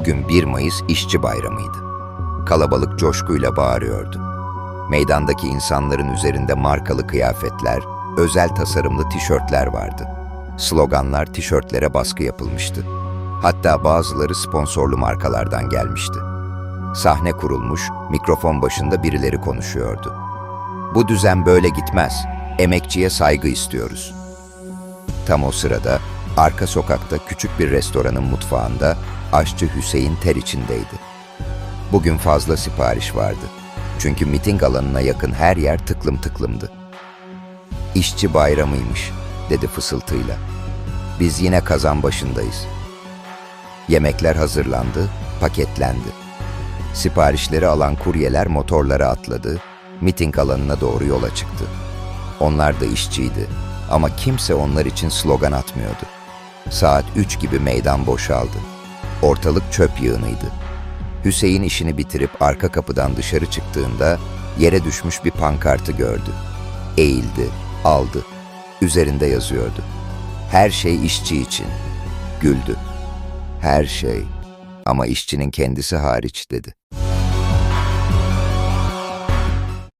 O gün 1 Mayıs İşçi Bayramı'ydı. Kalabalık coşkuyla bağırıyordu. Meydandaki insanların üzerinde markalı kıyafetler, özel tasarımlı tişörtler vardı. Sloganlar tişörtlere baskı yapılmıştı. Hatta bazıları sponsorlu markalardan gelmişti. Sahne kurulmuş, mikrofon başında birileri konuşuyordu. Bu düzen böyle gitmez. Emekçiye saygı istiyoruz. Tam o sırada arka sokakta küçük bir restoranın mutfağında aşçı Hüseyin ter içindeydi. Bugün fazla sipariş vardı. Çünkü miting alanına yakın her yer tıklım tıklımdı. İşçi bayramıymış, dedi fısıltıyla. Biz yine kazan başındayız. Yemekler hazırlandı, paketlendi. Siparişleri alan kuryeler motorlara atladı, miting alanına doğru yola çıktı. Onlar da işçiydi ama kimse onlar için slogan atmıyordu. Saat 3 gibi meydan boşaldı. Ortalık çöp yığınıydı. Hüseyin işini bitirip arka kapıdan dışarı çıktığında yere düşmüş bir pankartı gördü. Eğildi, aldı. Üzerinde yazıyordu. Her şey işçi için. Güldü. Her şey ama işçinin kendisi hariç dedi.